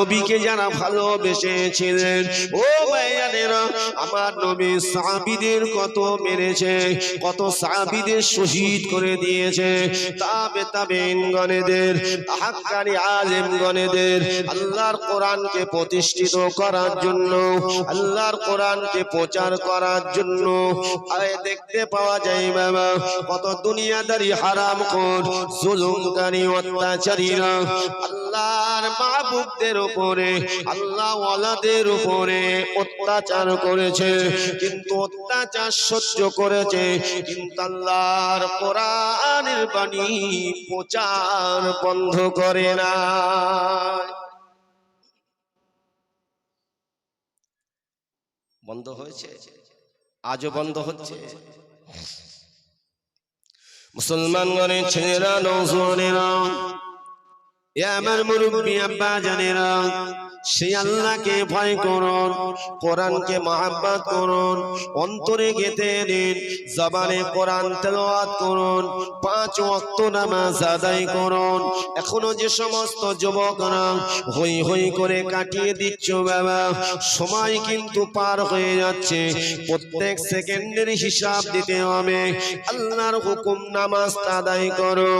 নবীকে যারা ভালোবেসেছিলেন, ও ভাইয়ানেরা, আমার নবী সাহাবীদের কত মেরেছে, কত সাহাবীদের শহীদ করে দিয়েছে। তাবে তাবে গণেদের হাক্কানি আলেম গণেদের আল্লাহর কোরআনকে প্রতিষ্ঠিত করার জন্য, আল্লাহর কোরআনকে প্রচার করার জন্য। আরে দেখতে পাওয়া যায় বাবা, কত দুনিয়াদারি হারাম কর জুলুমকারী অত্যাচারীরা, আল্লাহর মাহবুবদের উপরে আল্লাহ ওয়ালাদের উপরে অত্যাচার করেছে, কিন্তু অত্যাচার সহ্য করেছে, কিন্তু আল্লাহর কোরআনের বাণী প্রচার বন্ধ করে না বন্ধ হয়েছে? আজও বন্ধ হচ্ছে? মুসলমানগণের ছেলেরা নৌজনেরা আমার মুরব্বী আব্বা জানেরা সেই আল্লাহকে ভয় করুন কোরআনকে মহাব্বাত করুন অন্তরে গেতে দিন জবানে কোরআন তেলাওয়াত করুন পাঁচ ওয়াক্ত নামাজ আদায় করুন। এখনও যে সমস্ত যুবকরা হই হই করে কাটিয়ে দিচ্ছ বাবা সময় কিন্তু পার হয়ে যাচ্ছে। প্রত্যেক সেকেন্ডের হিসাব দিতে হবে। আল্লাহর হুকুম নামাজ আদায় করো।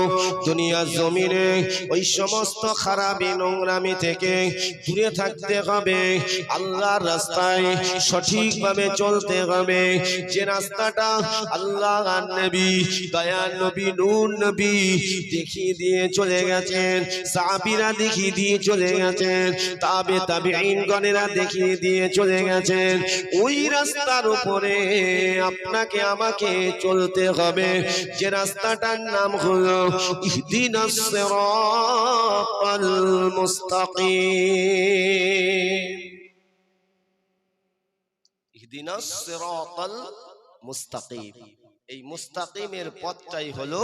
দুনিয়ার জমিনে ওই সমস্ত খারাপি নোংরামি থেকে দূরে থাকতে হবে, আল্লাহর রাস্তায় সঠিকভাবে চলতে হবে। যে রাস্তাটা আল্লাহ নবী দয়াল নবী, নূর নবী দেখিয়ে দিয়ে চলে গেছেন, সাহাবীরা দেখিয়ে দিয়ে চলে গেছেন, তাবে তাবে গণেরা দেখিয়ে দিয়ে চলে গেছেন, ওই রাস্তার উপরে আপনাকে, আমাকে চলতে হবে। যে রাস্তাটার নাম হলো সিরাতাল মুস্তাকিম। মুস্তাকিম। এই মুস্তাকিমের পথটাই হলো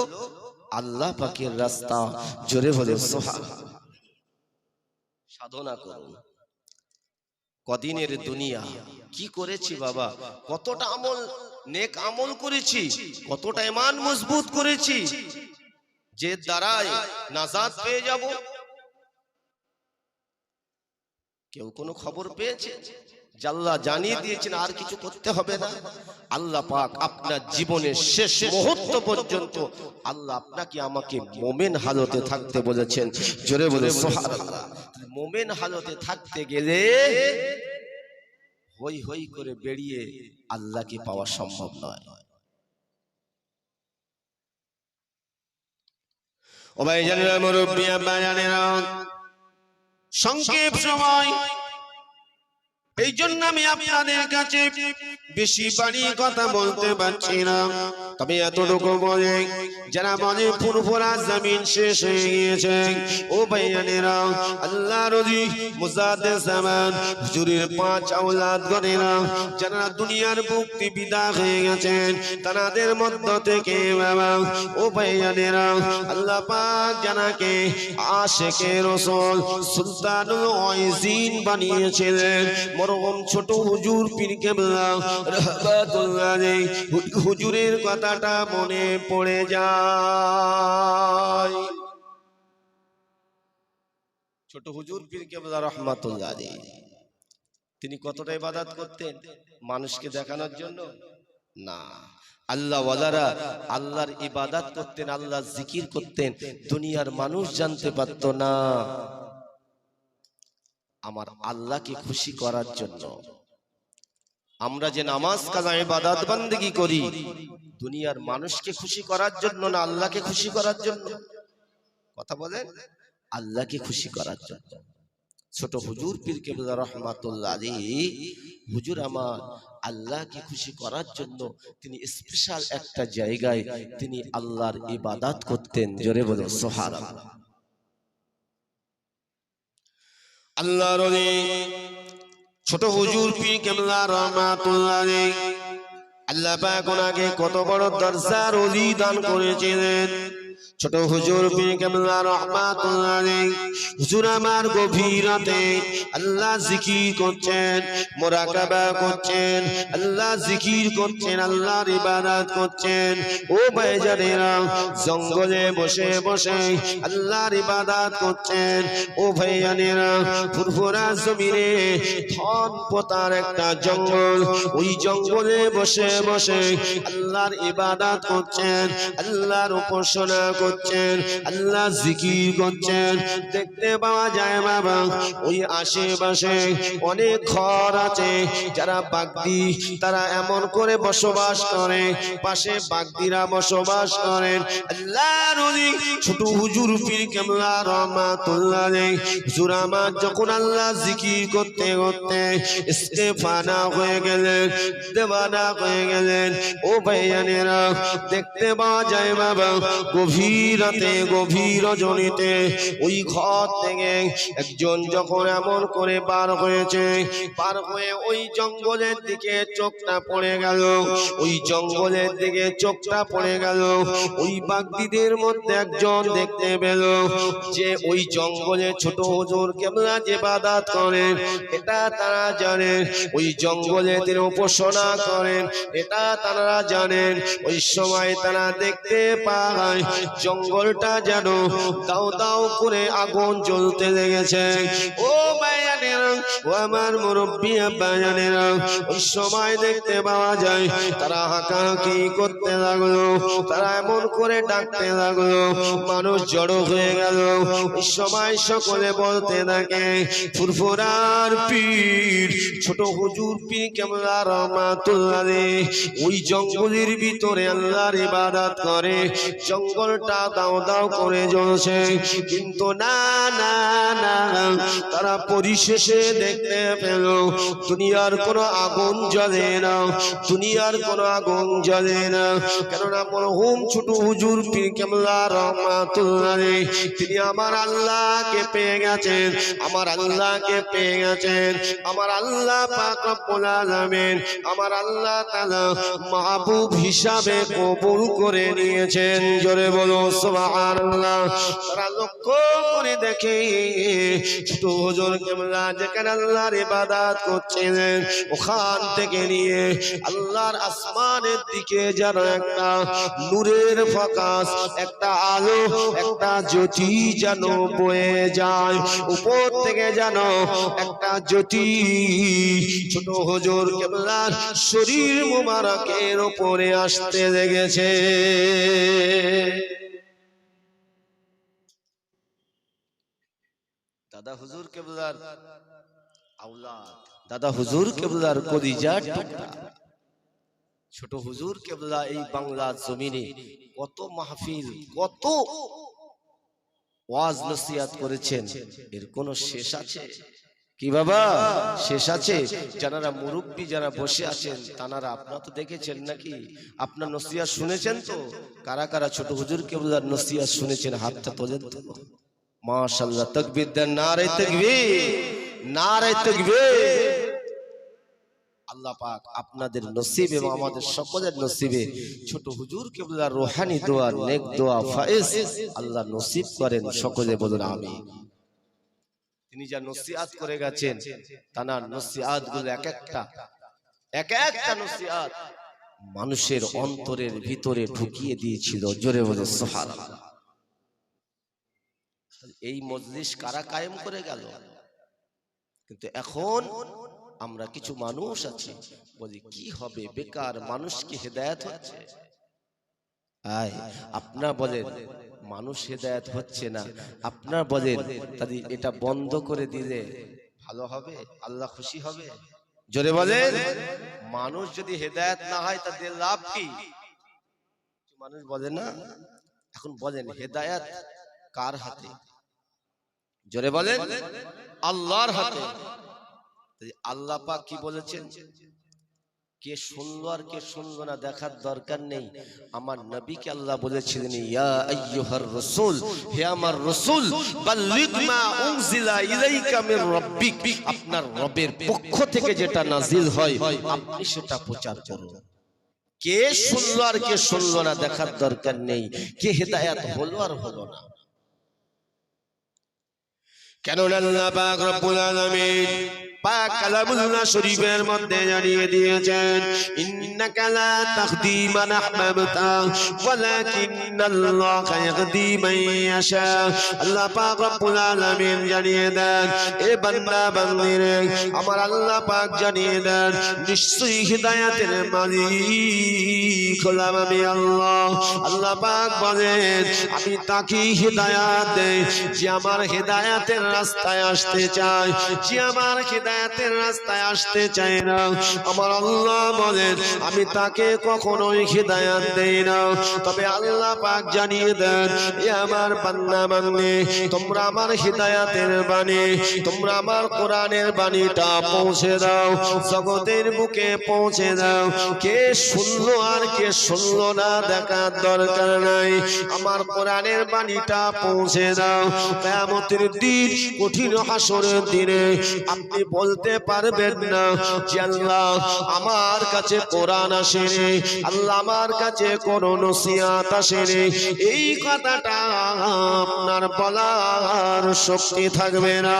আল্লাহ পাকের রাস্তা। জোরে সাধনা করুন। কদিনের দুনিয়া, কি করেছি বাবা? কতটা আমল, নেক আমল করেছি, কতটা ইমান মজবুত করেছি। যে দ্বারাই নাজাদ পেয়ে যাব কেউ কোনো খবর পেয়েছে? জাল্লা জানিয়ে দিয়েছেন, আর কিছু করতে হবে না। আল্লাহ পাক আপনার জীবনের শেষ মুহূর্ত পর্যন্ত আল্লাহ আপনাকে আমাকে মোমেন হালতে থাকতে বলেছেন। জোরে বলে মোমেন হালতে থাকতে গেলে হই হই করে বেরিয়ে আল্লাহকে পাওয়া সম্ভব নয়। ও ভাই জানেরা মুরব্বী আব্বা সংক্ষেপ সময়। এই জন্য আমি আপনাদের কাছে বেশি বাড়ি কথা বলতে পারছি না। তবে এতটুকু বলে যারা বলে ফুরফুরা জমিন শেষ হয়ে গিয়েছে ও ভাইয়ানেরা আল্লাহ রজি মুজাদে জামান হুজুরের পাঁচ আওলাদ গণেরা যারা দুনিয়ার মুক্তি বিদা হয়ে গেছেন তাদের মধ্য থেকে বাবা ও ভাইয়ানেরা আল্লাহ পাক জানাকে আশেকে রসুল সুলতানুল ওয়াইজিন বানিয়েছিলেন। মরহম ছোট হুজুর পীর কেবলা রহমাতুল্লাহ হুজুরের কথাটা মনে পড়ে যায়। ছোট হুজুর তিনি কতটা ইবাদত করতেন? মানুষকে দেখানোর জন্য? না। আল্লাহ ওয়ালারা আল্লাহর ইবাদত করতেন আল্লাহ জিকির করতেন। দুনিয়ার মানুষ জানতে পারত না। আমার আল্লাহকে খুশি করার জন্য। আমরা যে নামাজ কাজা ইবাদত বান্দেগী করি দুনিয়ার মানুষকে খুশি করার জন্য না আল্লাহকে খুশি করার জন্য? কথা বলেন আল্লাহকে খুশি করার জন্য। ছোট হুজুর পীর কেবলা রহমাতুল্লাহ আলী হুজুর আমার আল্লাহকে খুশি করার জন্য তিনি স্পেশাল একটা জায়গায় তিনি আল্লাহর ইবাদাত করতেন। জোরে বলে সোহার আল্লাহর ছোট হুজুর পি কেমলা রহমাতুল্লাহ আলী আল্লাহ পাক ওনাকে কত বড় দরজার অলি দান করেছিলেন। ছোট হুজুর হুজুর আমার গভীর আল্লাহ জিকির করছেন, মোরাকাবা করছেন, আল্লাহ জিকির করছেন, আল্লাহর ইবাদত করছেন। ও ভাইজানেরা, জঙ্গলে বসে বসে আল্লাহর ইবাদত করছেন। ও ভাইজানেরা ফুরফুরা জমিনে ধন পোতার একটা জঙ্গল, ওই জঙ্গলে বসে বসে আল্লাহর ইবাদত করছেন, আল্লাহর উপাসনা আল্লাহ জিকির করছেন, দেখতে পাওয়া যায় বাবা, ওই আশেপাশে অনেক ঘর আছে, যারা বাগদি, তারা এমন করে বসবাস করে, পাশে বাগদিরা বসবাস করেন ছোট হুজুর পীর কেমলা হুজুর আমার যখন আল্লাহ জিকির করতে করতে ইস্তেফানা হয়ে গেলেন, দেওয়ানা হয়ে গেলেন, ও ভাইয়ানেরা, দেখতে পাওয়া যায় বাবা, গভীর রাতে গভীর জনিতে ওই ঘর থেকে একজন যখন এমন করে পার হয়েছে, পার হয়ে ওই জঙ্গলের দিকে চোখটা পড়ে গেল, ওই জঙ্গলের দিকে চোখটা পড়ে গেল, ওই বাগদিদের মধ্যে একজন দেখতে পেল যে ওই জঙ্গলে ছোট হুজুর কেমলা যে বাদাত করেন, এটা তারা জানেন, ওই জঙ্গলে তিনি উপাসনা করেন, এটা তারা জানেন, ওই সময় তারা দেখতে পায় জঙ্গলটা যেন দাও দাও করে আগুন জ্বলতে লেগেছে। ও বায়ানেরা ও আমার মুরব্বী বায়ানেরা ওই সময় দেখতে পাওয়া যায়, তারা হাঁকাহাঁকি করতে লাগল, তারা এমন করে ডাকতে লাগল, মানুষ জড়ো হয়ে গেল ওই সময় সকলে বলতে থাকে, ফুরফুরার পীর, ছোট হুজুর পীর কেমলা রহমাতুল্লাহ। ওই জঙ্গলের ভিতরে আল্লাহর ইবাদত করে, জঙ্গলটা দাও দাও করে জ্বলছে কিন্তু না না না, তারা পরিশেষে দেখতে পেল। দুনিয়ার কোনো আগুন জ্বলে না। দুনিয়ার কোনো আগুন জ্বলে না। কেননা মরহুম ছোট হুজুর পীর। তিনি আমার আল্লাহকে পেয়ে গেছেন, আমার আল্লাহকে পেয়ে গেছেন, আমার আল্লাহ পাক আমার আল্লাহ তাআলা মাহবুব হিসাবে কবুল করে নিয়েছেন। জোরে বলো, সুবহানাল্লাহ। তারা লক্ষ্য করে দেখে ছোট হুজুর কেমলা যেখানে আল্লাহর ইবাদত করছিলেন ওখান থেকে নিয়ে আল্লাহর আসমানের দিকে যেন একটা নূরের ফোকাস, একটা আলো, একটা জ্যোতি যেন বয়ে যায়। উপর থেকে যেন একটা জ্যোতি, ছোট হুজুর কেবলার শরীর মুবারকের উপরে আসতে লেগেছে। দাদা হুজুর কেবলার দাদা হুজুর কেবলার কলিজার টুকরা ছোট হুজুর কেবলা এই বাংলা জমিনে কত মাহফিল, কত ওয়াজ নসিহাত করেছেন, এর কোনো শেষ আছে? কি বাবা, শেষ আছে? যারা মুরব্বী যারা বসে আছেন, তানারা আপনারা তো দেখেছেন নাকি? আপনার নসিহাত শুনেছেন তো? কারা কারা ছোট হুজুর কেবলার নসিহাত শুনেছেন? হাতটা তোলেন তো। মাশাআল্লাহ, তাকবীর দেন, নারে তাকবীর। নারে আল্লাহ পাক আপনাদের নসিব এবং আমাদের সকলের নসিবে ছোট হুজুর কেবলার রোহানি দোয়া নেক দোয়া ফায়েজ আল্লাহ নসিব করেন সকলে বলুন আমিন। তিনি যা নসিহাত করে গেছেন তানার নসিহাতগুলো এক একটা এক একটা নসিহাত মানুষের অন্তরের ভিতরে ঢুকিয়ে দিয়েছিল। জোরে বলে সোহান এই মজলিস কারা কায়েম করে গেল? কিন্তু এখন আমরা কিছু মানুষ আছি। বলি, কি হবে? বেকার মানুষকে হেদায়েত হচ্ছে? আপনার বলেন, মানুষ হেদায়েত হচ্ছে না। আপনার বলেন তাদের এটা বন্ধ করে দিলে ভালো হবে? আল্লাহ খুশি হবে? জোরে বলেন, মানুষ যদি হেদায়েত না হয় তাদের লাভ কি? মানুষ বলে না। এখন বলেন, হেদায়েত কার হাতে? জোরে বলেন আল্লাহর হাতে। আল্লাহ পাক কি বলেছেন? কে শুনলো আর কে শুনলো না দেখার দরকার নেই। আমার নবীকে আল্লাহ বলেছিলেন ইয়া আইয়ুহার রাসূল হে আমার রাসূল বাল্লিগ মা উনজিলা ইলাইকা মির রাব্বিক। আপনার রবের পক্ষ থেকে যেটা নাজিল হয় আপনি সেটা প্রচার করুন। কে শুনলো আর কে শুনলো না দেখার দরকার নেই। কে হেদায়াত হলো আর হলো না। কেন আল্লাহ পাক রব্বুল আলামিন শরীফের মধ্যে জানিয়ে দিয়েছেন আল্লাহ আমার আল্লাহ আমি আল্লাহ। আল্লাহ তাকে যে আমার হেদায়াতের রাস্তায় আসতে চায়, যে আমার হেদায়াতের রাস্তায় আসতে চায় না। আমার আল্লাহ বলেন, আমি তাকে কখনোই হেদায়াত দেই না। তবে আল্লাহ পাক জানিয়ে দেন, এ আমার বান্দা বান্দি, তোমরা আমার হেদায়াতের বাণী, তোমরা আমার কোরআনের বাণীটা পৌঁছে দাও, জগতের বুকে পৌঁছে দাও। কে শুনলো আর কে শুনলো না দেখার দরকার নাই। আমার কোরআনের বাণীটা পৌঁছে দাও। কেয়ামতের দিন কঠিন হাসরের দিনে আপনি বলতে পারবেন না যে আল্লাহ আমার কাছে কোরআন আসেনি, আল্লাহ আমার কাছে কোন নসিয়াত আসেনি। এই কথাটা আপনার বলার শক্তি থাকবে না।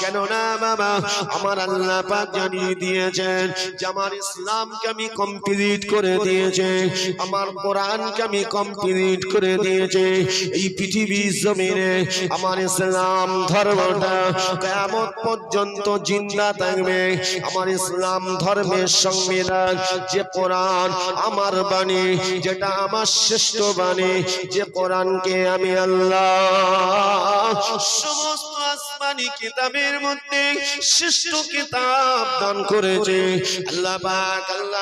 কেন না বাবা, আমার আল্লাহ পাক জানিয়ে দিয়েছেন যে আমার ইসলামকে আমি কমপ্লিট করে দিয়েছে, আমার কোরআনকে আমি কমপ্লিট করে দিয়েছে। এই পৃথিবীর জমিনে আমার ইসলাম ধর্মটা কেমন পর্যন্ত জিন্দা থাকবে আমার ইসলাম ধর্মের সংবিধান, যে কোরআন আমার বাণী, যেটা আমার শ্রেষ্ঠ বাণী, যে কোরআনকে আমি আল্লাহ সমস্ত আসমানি কিতাবের মধ্যে শ্রেষ্ঠ কিতাব দান করেছে। আল্লাহ আল্লাহ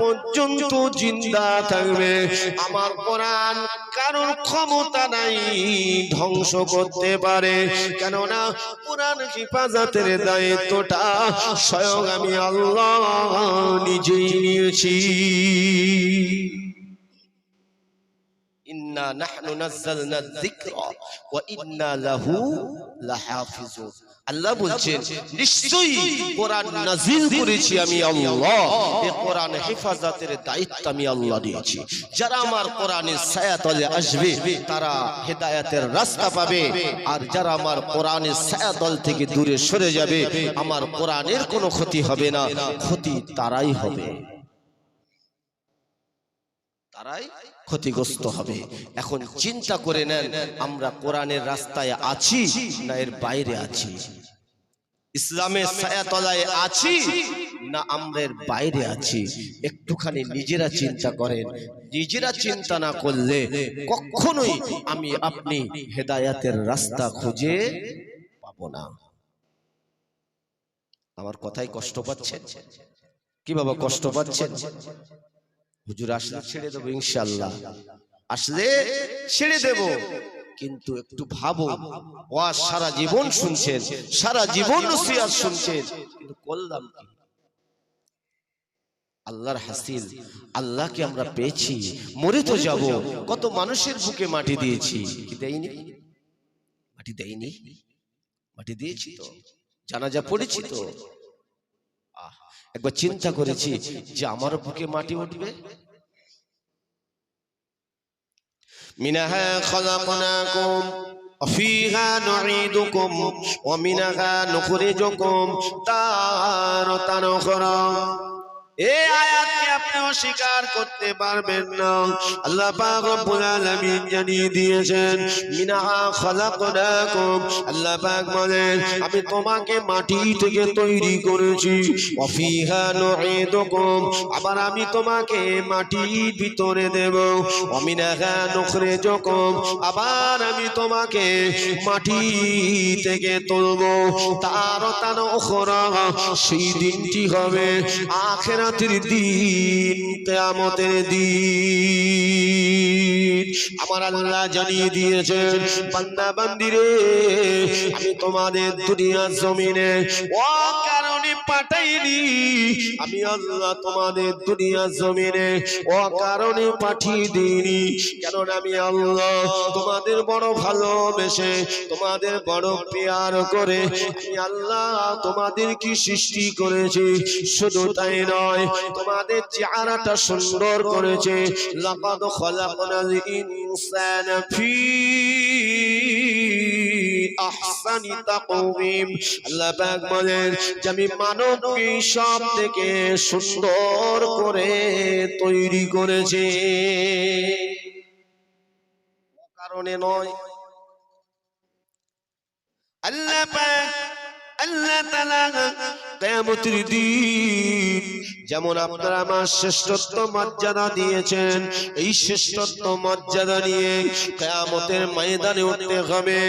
পর্যন্ত জিন্দা থাকবে। আমার কোরআন কারোর ক্ষমতা নাই, ধ্বংস করতে পারে। কেননা কোরআন হেফাজতের দায়িত্বটা স্বয়ং আমি আল্লাহ নিজেই নিয়েছি। ইন্না নাহনু নাযালনা যিকরা ওয়া ইন্না লাহু লাহাফিজুন। আল্লাহ বলছেন নিশ্চয়ই কোরআন নাজিল করেছি আমি আল্লাহ। এই কোরআন হেফাজতের দায়িত্ব আমি আল্লাহ দিয়েছি। যারা আমার কোরআনের ছায়াতলে আসবে তারা হেদায়েতের রাস্তা পাবে। আর যারা আমার কোরআনের ছায়াতল থেকে দূরে সরে যাবে আমার কোরআনের কোনো ক্ষতি হবে না। ক্ষতি তারাই হবে। তারাই ক্ষতিগ্রস্ত হবে। এখন চিন্তা করে নেন, আমরা কোরআনের রাস্তায় আছি না এর বাইরে আছি? ইসলামের ছায়াতলায় আছি না আমরা বাইরে আছি? একটুখানি নিজেরা চিন্তা করেন। নিজেরা চিন্তা না করলে কখনোই আমি আপনি হেদায়াতের রাস্তা খুঁজে পাবো না। আমার কথাই কষ্ট পাচ্ছেন? কি বাবা, কষ্ট পাচ্ছেন? হুজুর আসলে ছেড়ে দেবো ইনশাল্লাহ আসলে ছেড়ে দেব। কিন্তু একটু ভাবো। ওয়া সারা জীবন শুনছেন। সারা জীবন নসিহত শুনছেন। কিন্তু করলাম কি? আল্লাহর হাসিল। আল্লাহকে আমরা পেয়েছি। মরে তো যাব। কত মানুষের বুকে মাটি দিয়েছি। কি দেয়নি? মাটি দেয়নি? মাটি দিয়েছি তো। জানাজা পড়েছি তো। একবার চিন্তা করেছি যে আমার বুকে মাটি উঠবে منها خلقناكم وفيها نعيدكم ومنها نخرجكم تارة أخرى এই আয়াতকে আপনি অস্বীকার করতে পারবেন না। আল্লাহ পাক রব্বুল আলামিন জানিয়ে দিয়েছেন খালাকনাকুম। আল্লাহ পাক বলেন, আমি তোমাকে মাটি থেকে তৈরি করেছি। ওয়া ফিহা নুঈদুকুম। আবার আমি তোমাকে মাটির ভিতরে দেব। ওয়া মিনাহা নুখরিজুকুম। আবার আমি তোমাকে মাটি থেকে তুলব। তার তান উখরা, সেই দিনটি হবে। আখেরাতের দিন দিন, কেয়ামতের দিন। আমার আল্লাহ জানিয়ে দিয়েছেন, বান্দা, বান্দিরে, আমি তোমাদের দুনিয়া জমিনে ও কারণে পাঠাইনি। আমি আল্লাহ তোমাদের দুনিয়া জমিনে ও কারণে পাঠিয়ে দিইনি। কারণ আমি আল্লাহ তোমাদের বড় ভালোবেসে, তোমাদের বড় পেয়ার করে, আমি আল্লাহ তোমাদের কি সৃষ্টি করেছি। শুধু তাই নয় তোমাদের চেহারাটা সুন্দর করেছে। লাকাদ ইনসানা ফি আহসানি তাকওয়িম। আল্লাহ পাক বলেন যে আমি মানবকে সব থেকে সুন্দর করে তৈরি করেছে। কারণে নয়। আল্লাহ পাক, আল্লাহ তাআলা কিয়ামতের দিন, যেমন আপনারা আমার শ্রেষ্ঠত্ব মর্যাদা দিয়েছেন, এই শ্রেষ্ঠত্ব মর্যাদা নিয়ে কিয়ামতের ময়দানে উঠতে হবে।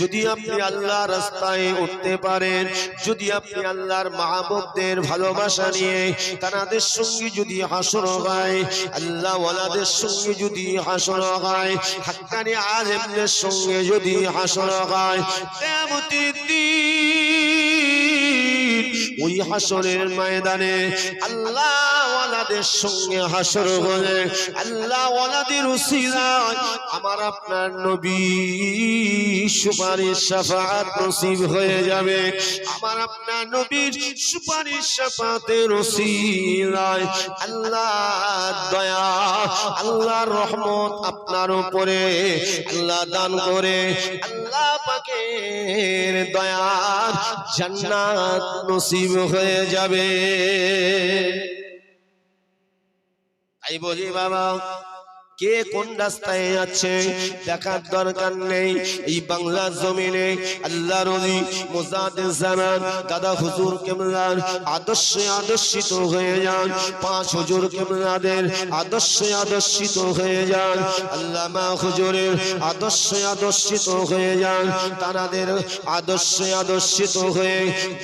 যদি আপনি আল্লাহ রাস্তায় উঠতে পারেন, যদি আপনি আল্লাহর মাহবুবদের ভালোবাসা নিয়ে তাদের সঙ্গে যদি হাসর হয় আল্লাহ ওয়ালাদের সঙ্গে যদি হাসর হয়, হাক্কানি আলেমদের সঙ্গে যদি হাসর হয়, কিয়ামতের দিন ওই হাসরের ময়দানে আল্লাহ ওয়ালাদের সঙ্গে হাসর হলে আল্লাহ উসিলায় আমার আপনার নবী সুপারিশ শাফাআত নসিব হয়ে যাবে। আমার আপনার নবীর সুপারিশ উসিলায় আল্লাহ দয়া, আল্লাহর রহমত আপনার উপরে, আল্লাহ দান করে, আল্লাহ পাকের দয়া জান্নাত নসিব হয়ে যাবে। তাই বলি বাবা। কে কোন রাস্তায় আছে দেখার দরকার নেই। এই বাংলা জমিনে আল্লাহ রলি মোজাদ জামান দাদা হুজুর কেমলার আদর্শে আদর্শিত হয়ে যান, পাঁচ হুজুর কেমলাদের আদর্শে আদর্শিত হয়ে যান, আল্লামা হুজুরের আদর্শে আদর্শিত হয়ে যান তানাদের আদর্শে আদর্শিত হয়ে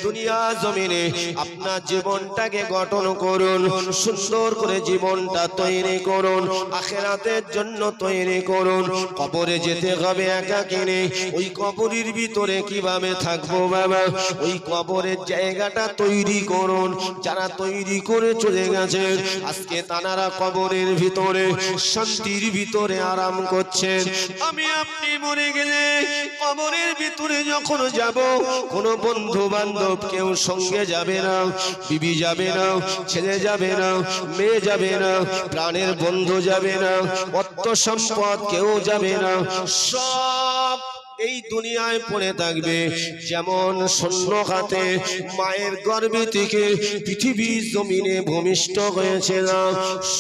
দুনিয়া জমিনে আপনার জীবনটাকে গঠন করুন, সুন্দর করে জীবনটা তৈরি করুন আখেরাতের জন্য তৈরি করুন। কবরে যেতে হবে একা কিনে। ওই কবরের ভিতরে কীভাবে থাকব বাবা? ওই কবরের জায়গাটা তৈরি করুন। যারা তৈরি করে চলে গেছে, আজকে তানারা কবরের ভিতরে শান্তির ভিতরে আরাম করছেন। আমি আপনি মরে গেলে কবরের ভিতরে যখন যাব, কোন বন্ধু বান্ধব কেউ সঙ্গে যাবে না, বিবি যাবে না, ছেলে যাবে না, মেয়ে যাবে না, প্রাণের বন্ধু যাবে না অর্থ সম্পদ কেউ যাবে না। সব এই দুনিয়ায় পড়ে থাকবে। যেমন শূন্য হাতে মায়ের গর্ভে থেকে পৃথিবী জমিনে ভূমিষ্ঠ হয়েছিলাম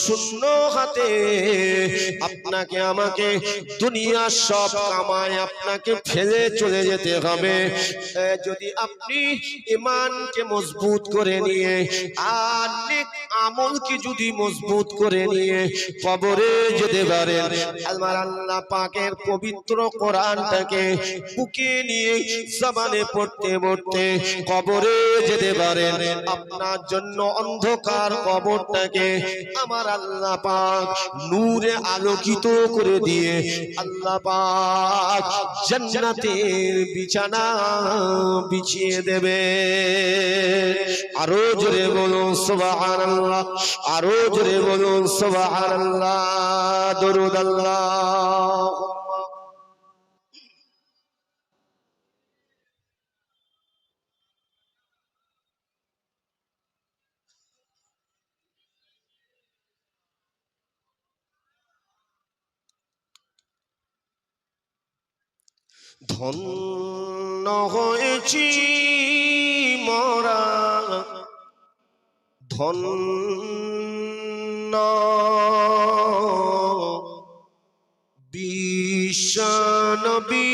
শূন্য হাতে আপনাকে, আমাকে, দুনিয়ার সব কামায় আপনাকে ফেলে চলে যেতে হবে। যদি আপনি ইমানকে মজবুত করে নিয়ে, আর আমলকে যদি মজবুত করে নিয়ে কবরে যেতে পারেন আমার আল্লাহ পাকের পবিত্র কোরআনটাকে বুকে নিয়ে জবানে পড়তে পড়তে কবরে যেতে পারেন। আপনার জন্য অন্ধকার কবরটাকে আমার আল্লাহ পাক নূরে আলোকিত করে দিয়ে আল্লাহ পাক বিছানা বিছিয়ে দেবে। আরও জোরে বলুন, সুবহানাল্লাহ। আরও জোরে বলুন, সুবহানাল্লাহ, দরুদ আল্লাহ। ধন্য হয়েছি মরা। ধন্য বিশ্বনবী